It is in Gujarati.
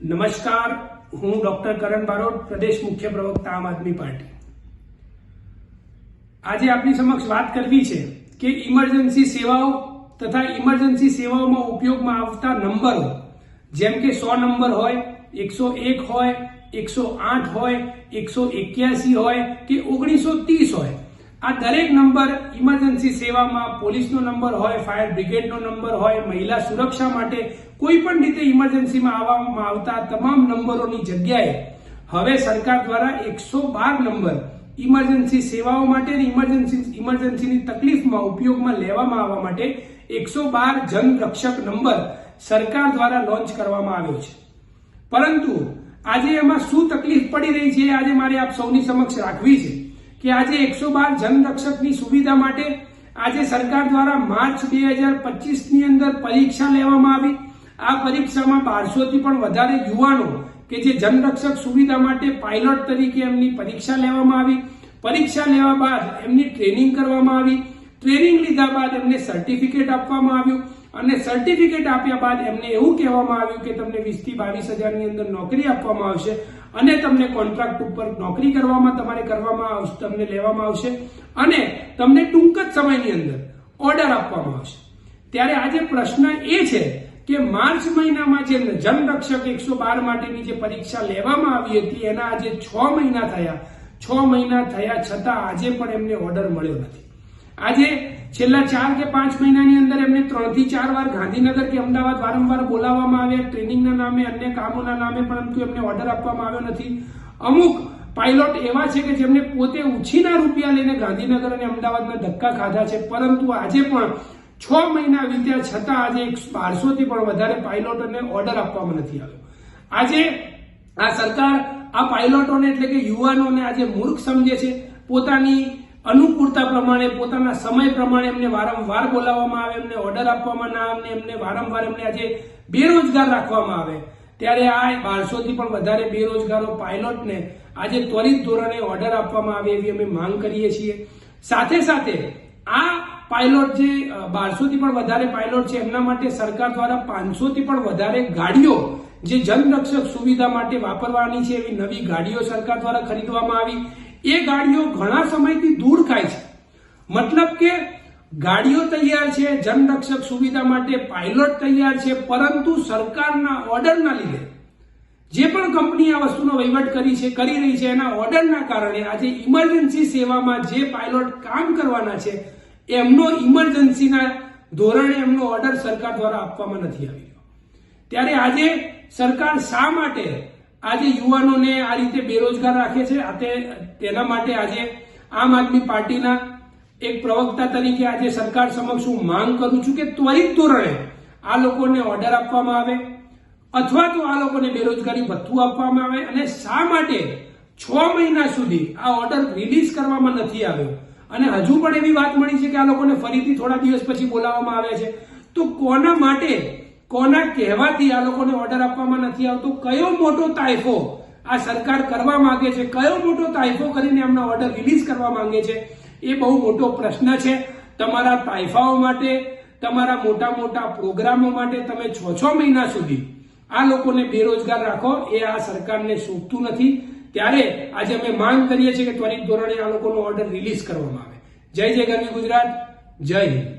નમસ્કાર, હું ડોક્ટર કરણ બારોટ, પ્રદેશ મુખ્ય પ્રવક્તા આમ આદમી પાર્ટી. આજે આપની સમક્ષ વાત કરવી છે કે ઇમરજન્સી સેવાઓ તથા ઇમરજન્સી સેવાઓમાં ઉપયોગમાં આવતા નંબરો, જેમ કે સો નંબર હોય, એકસો એક હોય, એકસો આઠ હોય, એકસો એક્યાસી હોય કે ઓગણીસો ત્રીસ હોય આ દરેક નંબર ઇમરજન્સી સેવામાં પોલીસનો નંબર હોય, ફાયર બ્રિગેડનો નંબર હોય, મહિલા સુરક્ષા માટે કોઈ પણ રીતે ઇમરજન્સીમાં આવવામાં આવતા તમામ નંબરોની જગ્યાએ હવે સરકાર દ્વારા એકસો બાર નંબર ઇમરજન્સી સેવાઓ માટે ઇમરજન્સી ઇમરજન્સીની તકલીફમાં ઉપયોગમાં લેવામાં આવવા માટે એકસો બાર જનરક્ષક નંબર સરકાર દ્વારા લોન્ચ કરવામાં આવ્યો છે. પરંતુ આજે એમાં શું તકલીફ પડી રહી છે આજે મારે આપ સૌની સમક્ષ રાખવી છે. કે આજે એકસો બાર જનરક્ષકની સુવિધા માટે આજે સરકાર દ્વારા માર્ચ બે હજાર પચીસની અંદર પરીક્ષા લેવામાં આવી. આ પરીક્ષામાં બારસોથી પણ વધારે યુવાનો કે જે જનરક્ષક સુવિધા માટે પાયલોટ તરીકે એમની પરીક્ષા લેવામાં આવી. પરીક્ષા લેવા બાદ એમની ટ્રેનિંગ કરવામાં આવી. ટ્રેનિંગ લીધા બાદ એમને સર્ટિફિકેટ આપવામાં આવ્યું. અને સર્ટિફિકેટ આપ્યા બાદ એમને એવું કહેવામાં આવ્યું કે તમને વીસથી બાવીસ હજારની અંદર નોકરી આપવામાં આવશે અને તમને કોન્ટ્રાક્ટ ઉપર નોકરી કરવામાં તમારે કરવામાં આવશે, તમને લેવામાં આવશે અને તમને ટૂંક જ સમયની અંદર ઓર્ડર આપવામાં આવશે. ત્યારે આજે પ્રશ્ન એ છે કે માર્ચ મહિનામાં જે જનરક્ષક એકસો બાર માટેની જે પરીક્ષા લેવામાં આવી હતી, એના આજે છ મહિના થયા. છ મહિના થયા છતાં આજે પણ એમને ઓર્ડર મળ્યો નથી. આજે છેલ્લા ચાર કે પાંચ મહિનાની અંદર એમને ત્રણથી ચાર વાર ગાંધીનગર કે અમદાવાદ વારંવાર બોલાવવામાં આવ્યા. ટ્રેનિંગના નામે, અન્ય કામોના નામે પરંતુ એમને ઓર્ડર આપવામાં આવ્યો નથી. અમુક પાયલોટ એવા છે કે જેમને પોતે ઉછીના રૂપિયા લઈને ગાંધીનગર અને અમદાવાદના ધક્કા ખાધા છે. પરંતુ આજે પણ છ મહિના વીત્યા છતાં આજે એક બારસો પણ વધારે પાયલોટોને ઓર્ડર આપવામાં નથી આવ્યો. આજે આ સરકાર આ પાયલોટોને એટલે કે યુવાનોને આજે મૂર્ખ સમજે છે. પોતાની અનુકૂળતા પ્રમાણે, પોતાના સમય પ્રમાણે એમને વારંવાર બોલાવવામાં આવે, એમને ઓર્ડર આપવામાં ના આવે, એમને વારંવાર એમને આજે બેરોજગાર રાખવામાં આવે. ત્યારે આ બારસો થી પણ વધારે બેરોજગારો પાયલોટને આજે ત્વરિત ધોરણે ઓર્ડર આપવામાં આવે એવી અમે માંગ કરીએ છીએ. સાથે સાથે આ પાયલોટ જે બારસો થી પણ વધારે પાયલોટ છે, એમના માટે સરકાર દ્વારા પાંચસો થી પણ વધારે ગાડીઓ જે જનરક્ષક સુવિધા માટે વાપરવાની છે એવી નવી ગાડીઓ સરકાર દ્વારા ખરીદવામાં આવી. એ ગાડીઓ ઘણા સમયથી દૂર ખાય છે. મતલબ કે ગાડીઓ તૈયાર છે, જનરક્ષક સુવિધા માટે પાયલોટ તૈયાર છે, પરંતુ સરકારના ઓર્ડરના લીધે જે પણ કંપની આ વસ્તુનો વહીવટ કરી છે, કરી રહી છે, એના ઓર્ડરના કારણે આજે ઇમરજન્સી સેવામાં જે પાયલોટ કામ કરવાના છે, એમનો ઇમરજન્સીના ધોરણે એમનો ઓર્ડર સરકાર દ્વારા આપવામાં નથી આવી રહ્યો. ત્યારે આજે સરકાર શા માટે આજે યુવાનોને આ રીતે બેરોજગાર રાખે છે. તેના માટે આજે આમ આદમી પાર્ટીના એક પ્રવક્તા તરીકે આજે સરકાર સમક્ષ હું માંગ કરું છું કે ત્વરિત ધોરણે આ લોકોને ઓર્ડર આપવામાં આવે અથવા તો આ લોકોને બેરોજગારી ભથ્થું આપવામાં આવે અને શા માટે છ મહિના સુધી આ ઓર્ડર રિલીઝ કરવામાં નથી આવ્યો? અને હજુ પણ એવી વાત મળી છે કે આ લોકોને ફરીથી થોડા દિવસ પછી બોલાવવામાં આવે છે. તો કોના માટે કોના કહેવાથી આ લોકોને ઓર્ડર આપવામાં નથી આવતો? કયો મોટો તાઇફો આ સરકાર કરવા માંગે છે? કયો મોટો તાઇફો કરીને એમના ઓર્ડર રિલીઝ કરવા માંગે છે? એ બહુ મોટો પ્રશ્ન છે. તમારા તાયફાઓ માટે, તમારા મોટા મોટા પ્રોગ્રામો માટે તમે છ છ મહિના સુધી આ લોકોને બેરોજગાર રાખો, એ આ સરકારને શોભતું નથી. ત્યારે આજે અમે માંગ કરીએ છીએ કે ત્વરિત ધોરણે આ લોકોનો ઓર્ડર રિલીઝ કરવામાં આવે. જય જય ગરવી ગુજરાત. જય હિન્દ.